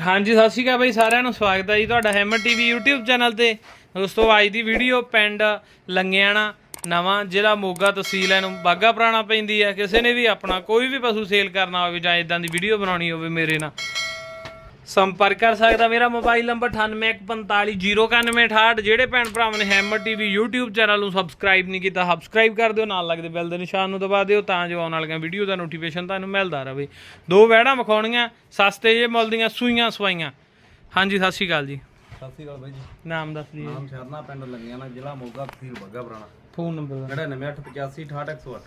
ਹਾਂਜੀ, ਸਤਿ ਸ਼੍ਰੀ ਅਕਾਲ ਬਾਈ, ਸਾਰਿਆਂ ਨੂੰ ਸਵਾਗਤ ਹੈ ਜੀ ਤੁਹਾਡਾ ਹੈਮਰ ਟੀਵੀ YouTube ਚੈਨਲ ਤੇ। ਦੋਸਤੋ, ਅੱਜ ਦੀ ਵੀਡੀਓ ਪਿੰਡ ਲੰਗਿਆਣਾ ਨਵਾਂ, ਜ਼ਿਲ੍ਹਾ ਮੋਗਾ ਤਹਿਸੀਲ ਹੈ ਨੂੰ ਬਾਗਾ ਪੁਰਾਣਾ ਪੈਂਦੀ ਹੈ। ਕਿਸੇ ਨੇ ਵੀ ਆਪਣਾ ਕੋਈ ਵੀ ਪਸ਼ੂ ਸੇਲ ਕਰਨਾ ਹੋਵੇ ਜਾਂ ਇਦਾਂ ਦੀ ਵੀਡੀਓ ਬਣਾਉਣੀ ਹੋਵੇ ਮੇਰੇ ਨਾਲ ਸੰਪਰਕ ਕਰ ਸਕਦਾ ਮੇਰਾ ਮੋਬਾਈਲ ਨੰਬਰ 9845099868 ਜਿਹੜੇ ਭੈਣ ਭਰਾਵਾਂ ਨੇ ਹੈਮਰ ਟੀਵੀ YouTube ਚੈਨਲ ਨੂੰ ਸਬਸਕ੍ਰਾਈਬ ਨਹੀਂ ਕੀਤਾ ਸਬਸਕ੍ਰਾਈਬ ਕਰ ਦਿਓ ਨਾਲ ਲੱਗਦੇ ਬੈਲ ਦੇ ਨਿਸ਼ਾਨ ਨੂੰ ਦਬਾ ਦਿਓ ਤਾਂ ਜੋ ਆਉਣ ਵਾਲੀਆਂ ਵੀਡੀਓ ਦਾ ਨੋਟੀਫਿਕੇਸ਼ਨ ਤੁਹਾਨੂੰ ਮਿਲਦਾ ਰਹੇ। ਦੋ ਵਹਿੜਾਂ ਵਿਖਾਉਣੀਆਂ ਸਸਤੇ ਜੇ ਮੁੱਲ ਦੀਆਂ ਸੂਈਆਂ ਸਵਾਈਆਂ। ਹਾਂਜੀ ਸਤਿ ਸ਼੍ਰੀ ਅਕਾਲ ਜੀ। ਸਤਿ ਸ਼੍ਰੀ ਅਕਾਲ ਬਾਈ ਜੀ। ਨਾਮ ਦੱਸ ਲਈਏ ਨਾਮ ਸ਼ਰਨਾ ਪਿੰਡ ਲੰਗਿਆ ਨਾ ਜ਼ਿਲ੍ਹਾ ਮੋਗਾ ਤਹਿਸੀਲ ਬੱਗਾ ਪੁਰਾਣਾ। ਫੋਨ ਨੰਬਰ 9885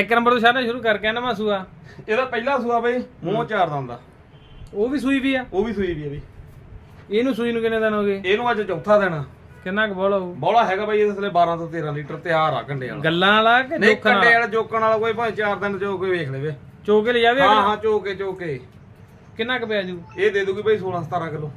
ਇੱਕ ਨੰਬਰ ਤੋਂ ਸ਼ਾਨਾ ਸ਼ੁਰੂ ਕਰ ਗਿਆ ਨਾ ਮਾਸੂਆ। ਇਹਦਾ ਪਹਿਲਾ ਸੂਆ ਬਾਈ ਮੂੰਹ ਚਾਰ ਦੰਦ ਉਹ ਵੀ ਸੂਈ ਵੀ ਆ? ਉਹ ਵੀ ਸੂਈ ਵੀ ਹੈ ਬਈ ਇਹਨੂੰ ਸੂਈ ਨੂੰ ਕਿੰਨੇ ਦਿਨ ਹੋ ਗਏ? ਇਹਨੂੰ ਅੱਜ ਚੌਥਾ ਦਿਨ ਕਿੰਨਾ ਕੁ ਬੋਲ ਹੋਊ ਬੋਲਾ ਹੈਗਾ ਬਾਈ ਇਹਦੇ ਥਲੇ 12 ਤੋਂ 13 ਲੀਟਰ ਤਿਆਰ ਆ ਕੰਡੇ ਵਾਲਾ। ਗੱਲਾਂ ਵਾਲਾ ਕਿ ਨਹੀਂ ਕੰਡੇ ਵਾਲਾ? ਵਾਲਾ ਜੋਕਣ ਵਾਲਾ ਕੋਈ ਭਾਵੇਂ ਚਾਰ ਦਿਨ ਜੋ ਕੋਈ ਵੇਖ ਲਵੇ। ਚੋਕੇ ਲੈ ਜਾਵੇ ਹਾਂ? ਹਾਂ ਚੋਕੇ ਚੋਕੇ ਕਿੰਨਾ ਕੁ ਪਿਆ ਜੂ? ਇਹ ਦੇ ਦੂਗੀ ਬਾਈ 16 17 ਕਿਲੋ।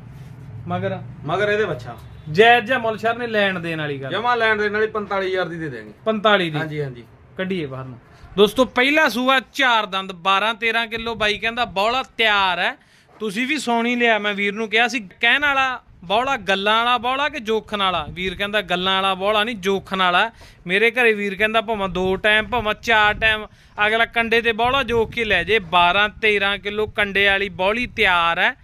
ਮਗਰ? ਮਗਰ ਇਹਦੇ ਬੱਚਾ। ਜੈਜ ਜਾਂ ਮੁੱਲ ਸ਼ਰ ਨੇ ਲੈਣ ਦੇਣ ਵਾਲੀ ਗੱਲ। ਜਮਾ ਲੈਣ ਦੇ ਨਾਲ 45000 ਦੀ ਦੇ ਦੇਣਗੇ 45 ਦੀ। ਹਾਂਜੀ ਹਾਂਜੀ। ਕੱਢੀਏ ਬਾਹਰ ਨੂੰ। ਦੋਸਤੋ ਪਹਿਲਾ ਸੂਆ ਚਾਰ ਦੰਦ 12 13 ਕਿਲੋ ਬਾਈ ਕਹਿੰਦਾ ਬੌਲਾ ਤਿਆਰ ਹੈ। ਤੁਸੀਂ ਵੀ ਸੋਣੀ ਲਿਆ, ਮੈਂ ਵੀਰ ਨੂੰ ਕਿਹਾ ਸੀ, ਕਹਿਣ ਵਾਲਾ ਬੌਲਾ ਗੱਲਾਂ ਵਾਲਾ ਬੌਲਾ ਕਿ ਜੋਖਣ ਵਾਲਾ? ਵੀਰ ਕਹਿੰਦਾ ਗੱਲਾਂ ਵਾਲਾ ਬੌਲਾ ਨਹੀਂ, ਜੋਖਣ ਵਾਲਾ। ਮੇਰੇ ਘਰੇ ਵੀਰ ਕਹਿੰਦਾ ਭਾਵੇਂ ਦੋ ਟਾਈਮ ਭਾਵੇਂ ਚਾਰ ਟਾਈਮ ਅਗਲਾ ਕੰਡੇ ਤੇ ਬੌਲਾ ਜੋਖ ਕੇ ਲੈ ਜੇ। 12 13 ਕਿਲੋ ਕੰਡੇ ਵਾਲੀ ਬੌਲੀ ਤਿਆਰ ਹੈ।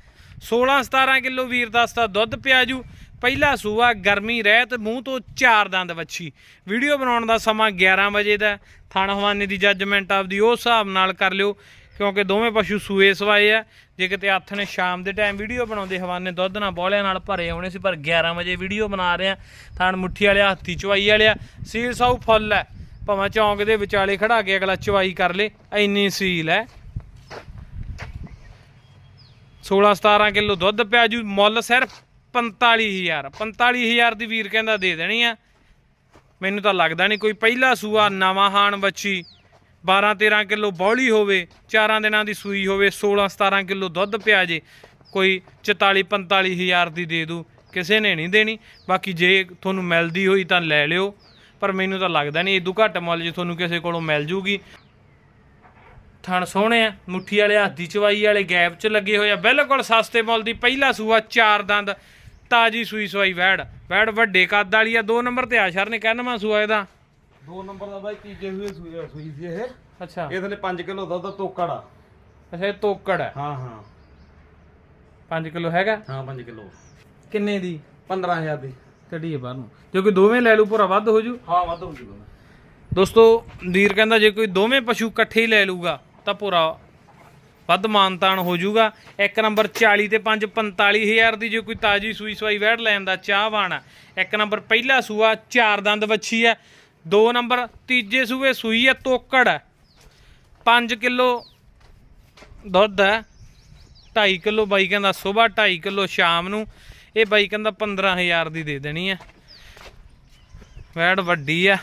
16 17 ਕਿਲੋ ਵੀਰ ਦੱਸਦਾ ਦੁੱਧ ਪਿਆਜੂ। ਪਹਿਲਾ ਸੂਆ, ਗਰਮੀ, ਰਹਿਤ, ਮੂੰਹ ਤੋਂ ਚਾਰ ਦੰਦ ਵੱਛੀ। ਵੀਡੀਓ ਬਣਾਉਣ ਦਾ ਸਮਾਂ 11 ਵਜੇ ਦਾ ਥਣ ਹਵਾਨੇ ਦੀ ਜੱਜਮੈਂਟ ਆਪਦੀ ਉਸ ਹਿਸਾਬ ਨਾਲ ਕਰ ਲਿਓ। ਕਿਉਂਕਿ ਦੋਵੇਂ ਪਸ਼ੂ ਸੂਏ ਸਵਾਏ ਆ। ਜੇ ਕਿਤੇ ਹੱਥ ਨੇ ਸ਼ਾਮ ਦੇ ਟਾਈਮ ਵੀਡੀਓ ਬਣਾਉਂਦੇ, ਹਵਾਨੇ ਦੁੱਧ ਨਾਲ ਬੋਲਿਆਂ ਨਾਲ ਭਰੇ ਆਉਣੇ ਸੀ, ਪਰ 11 ਵਜੇ ਵੀਡੀਓ ਬਣਾ ਰਹੇ ਆ। ਥਾਣ ਮੁੱਠੀ ਵਾਲਿਆ, ਹੱਥੀ ਚਵਾਈ ਵਾਲਿਆ, ਸੀਲ ਸਾਊ ਫੁੱਲ ਹੈ ਭਾਵੇਂ ਚੌਂਕ ਦੇ ਵਿਚਾਲੇ ਖੜਾ ਕੇ ਅਗਲਾ ਚਵਾਈ ਕਰ ਲੇ ਇੰਨੀ ਸੀਲ ਹੈ 16 17 ਕਿਲੋ ਦੁੱਧ ਪਿਆ ਜੂ, ਮੁੱਲ ਸਿਰਫ 45000 45000 ਦੀ ਵੀਰ ਕਹਿੰਦਾ ਦੇ ਦੇਣੀ ਆ। ਮੈਨੂੰ ਤਾਂ ਲੱਗਦਾ ਨਹੀਂ ਕੋਈ ਪਹਿਲਾ ਸੂਆ ਨਵਾਂ ਹਾਣ ਬੱਚੀ 12 13 ਕਿਲੋ ਬੌਲੀ ਹੋਵੇ, ਚਾਰਾਂ ਦਿਨਾਂ ਦੀ ਸੂਈ ਹੋਵੇ 16 17 ਕਿਲੋ ਦੁੱਧ ਪਿਆ ਜੇ, ਕੋਈ 44 45000 ਦੀ ਦੇ ਦੂ, ਕਿਸੇ ਨੇ ਨਹੀਂ ਦੇਣੀ। ਬਾਕੀ ਜੇ ਤੁਹਾਨੂੰ ਮਿਲਦੀ ਹੋਈ ਤਾਂ ਲੈ ਲਿਓ, ਪਰ ਮੈਨੂੰ ਤਾਂ ਲੱਗਦਾ ਨਹੀਂ ਇਦੋਂ ਘੱਟ ਮੁੱਲ ਜੇ ਤੁਹਾਨੂੰ ਕਿਸੇ ਕੋਲੋਂ ਮਿਲ ਜੂਗੀ। ਥਣ ਸੋਹਣੇ ਆ, ਮੁੱਠੀ ਵਾਲੇ ਹੱਥ ਦੀ ਚਵਾਈ ਵਾਲੇ ਗੈਪ 'ਚ ਲੱਗੇ ਹੋਏ ਆ। ਬਿਲਕੁਲ ਸਸਤੇ ਮੁੱਲ ਦੀ ਪਹਿਲਾ ਸੂਆ, ਚਾਰ ਦੰਦ, ਤਾਜੀ ਸੂਈ ਸਵਾਈ ਵੈੜ। ਵੈੜ ਵੱਡੇ ਕੱਦ ਵਾਲੀ ਆ, ਦੋ ਨੰਬਰ ਤੇ ਆਸ਼ਰ ਨੇ ਕਹਿਣਾ ਸੂਆ ਇਹਦਾ। ਦੋ ਨੰਬਰ ਦਾ ਬਾਈ ਤੀਜੇ ਹੋਏ ਸੂਈ ਸੂਈ ਸੀ ਇਹ। ਅੱਛਾ। ਇਹ ਥਲੇ 5 ਕਿਲੋ ਦੁੱਧ ਦਾ ਤੋਕੜ ਆ। ਅੱਛਾ ਇਹ ਤੋਕੜ ਹੈ ਹਾਂ ਹਾਂ। 5 ਕਿਲੋ ਹੈਗਾ? ਹਾਂ 5 ਕਿਲੋ। ਕਿੰਨੇ ਦੀ? 15000 ਦੀ। ਕੱਢੀਏ ਬਾਹਰ ਨੂੰ। ਜੇ ਕੋਈ ਦੋਵੇਂ ਲੈ ਲੂ ਪੂਰਾ ਵੱਧ ਹੋ ਜੂ? ਹਾਂ ਵੱਧ ਹੋ ਜੂਗਾ ਦੋਸਤੋ ਵੀਰ ਕਹਿੰਦਾ ਜੇ ਕੋਈ ਦੋਵੇਂ ਪਸ਼ੂ ਇਕੱਠੇ ਹੀ ਲੈ ਲੂਗਾ ਤਾਂ ਪੂਰਾ ਵੱਧ ਮਾਨਤਾਨ ਹੋ ਜਾਊਗਾ ਇੱਕ ਨੰਬਰ 40 ਤੇ 5 45000 ਦੀ ਜੇ ਕੋਈ ਤਾਜੀ ਸੂਈ ਸਵਾਈ ਵੈੜ ਲੈਣ ਦਾ ਚਾਹਵਾਨ ਆ। ਇੱਕ ਨੰਬਰ ਪਹਿਲਾ ਸੂਆ ਚਾਰ ਦੰਦ ਵੱਛੀ ਆ। ਦੋ ਨੰਬਰ, ਤੀਜੇ ਸੂਏ ਸੂਈ ਹੈ, ਤੋਕੜ ਹੈ। 5 ਕਿਲੋ ਦੁੱਧ ਹੈ 2.5 ਕਿਲੋ ਬਾਈ ਕਹਿੰਦਾ ਸਵੇਰ 2.5 ਕਿਲੋ ਸ਼ਾਮ ਨੂੰ। ਇਹ ਬਾਈ ਕਹਿੰਦਾ 15000 ਦੀ ਦੇ ਦੇਣੀ ਹੈ। ਵੈੜ ਵੱਡੀ ਆ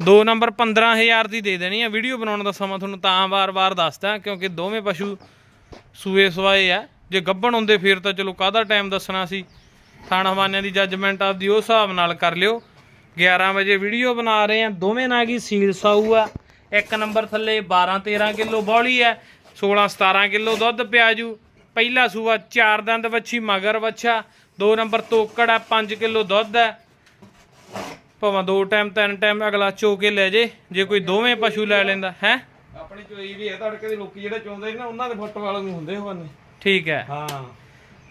ਦੋ ਨੰਬਰ 15000 ਦੀ ਦੇ ਦੇਣੀ ਆ ਵੀਡੀਓ ਬਣਾਉਣ ਦਾ ਸਮਾਂ ਤੁਹਾਨੂੰ ਤਾਂ ਵਾਰ-ਵਾਰ ਦੱਸਦਾ ਕਿਉਂਕਿ ਦੋਵੇਂ ਪਸ਼ੂ ਸੂਏ ਸਵਾਏ ਆ। ਜੇ ਗੱਭਣ ਹੁੰਦੇ ਫਿਰ ਤਾਂ ਚਲੋ ਕਾਹਦਾ ਟਾਈਮ ਦੱਸਣਾ ਸੀ? ਥਾਣ ਹਵਾਨਿਆਂ ਦੀ ਜੱਜਮੈਂਟ ਆਪਦੀ ਉਸ ਹਿਸਾਬ ਨਾਲ ਕਰ ਲਿਓ। 11 ਵਜੇ ਵੀਡੀਓ ਬਣਾ ਰਹੇ ਆ ਦੋਵੇਂ ਨਾਗੀ ਸੀਲ ਸਾਊ ਆ। ਇੱਕ ਨੰਬਰ ਥੱਲੇ 12 13 ਕਿਲੋ ਬੌਲੀ ਆ। 16 17 ਕਿਲੋ ਦੁੱਧ ਪਿਆਜੂ। ਪਹਿਲਾ ਸੂਆ ਚਾਰ ਦੰਦ ਵੱਛੀ ਮਗਰ ਵੱਛਾ। ਦੋ ਨੰਬਰ ਤੋਕੜ ਆ 5 ਕਿਲੋ ਦੁੱਧ ਆ। ਭਾਵੇਂ ਦੋ ਟਾਈਮ ਤਿੰਨ ਟਾਈਮ ਅਗਲਾ ਚੋ ਕੇ ਲੈ ਜੇ। ਜੇ ਕੋਈ ਦੋਵੇਂ ਪਸ਼ੂ ਲੈ ਲੈਂਦਾ ਹੈ? ਆਪਣੀ ਚੋਈ ਵੀ ਹੈ ਤੜਕੇ ਦੇ ਲੋਕੀ ਜਿਹੜੇ ਚੋਂਦੇ ਨੇ ਨਾ ਉਹਨਾਂ ਦੇ ਫੁੱਟ ਵਾਲੇ ਨੂੰ ਹੁੰਦੇ ਹੋਣੇ ਠੀਕ ਹੈ। ਹਾਂ।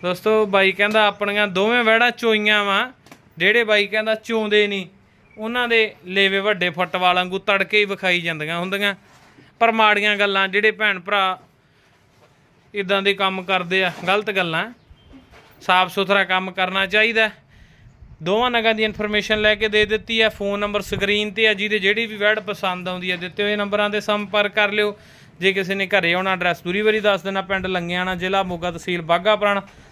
ਦੋਸਤੋ, ਬਾਈ ਕਹਿੰਦਾ ਆਪਣੀਆਂ ਦੋਵੇਂ ਵਹਿੜਾਂ ਚੋਈਆਂ ਵਾ। ਜਿਹੜੇ ਬਾਈ ਕਹਿੰਦਾ ਚੋਂਦੇ ਨਹੀਂ। ਉਹਨਾਂ ਦੇ ਲੇਵੇ ਵੱਡੇ ਫੁੱਟ ਵਾਲਾਂਗੂ ਤੜਕੇ ਹੀ ਵਿਖਾਈ ਜਾਂਦੀਆਂ ਹੁੰਦੀਆਂ। ਪਰ ਮਾੜੀਆਂ ਗੱਲਾਂ, ਜਿਹੜੇ ਭੈਣ ਭਰਾ ਇਦਾਂ ਦੇ ਕੰਮ ਕਰਦੇ ਆ, ਗਲਤ ਗੱਲਾਂ। ਸਾਫ਼ ਸੁਥਰਾ ਕੰਮ ਕਰਨਾ ਚਾਹੀਦਾ। ਦੋਵਾਂ ਨਗਾਂ ਦੀ ਇਨਫੋਰਮੇਸ਼ਨ ਲੈ ਕੇ ਦੇ ਦਿੱਤੀ ਹੈ ਫੋਨ ਨੰਬਰ ਸਕਰੀਨ ਤੇ ਆ, ਜਿਹਦੇ ਜਿਹੜੀ ਵੀ ਵੈਡ ਪਸੰਦ ਆਉਂਦੀ ਹੈ ਦਿੱਤੇ ਹੋਏ ਨੰਬਰਾਂ ਤੇ ਸੰਪਰਕ ਕਰ ਲਿਓ। ਜੇ ਕਿਸੇ ਨੇ ਘਰੇ ਆਉਣਾ ਐਡਰੈਸ ਦੂਰੀ ਵਾਰੀ ਦੱਸ ਦੇਣਾ, ਪਿੰਡ ਲੰਗਿਆਣਾ ਜ਼ਿਲ੍ਹਾ, ਮੋਗਾ ਤਹਿਸੀਲ ਬਾਘਾ ਪੁਰਾਣਾ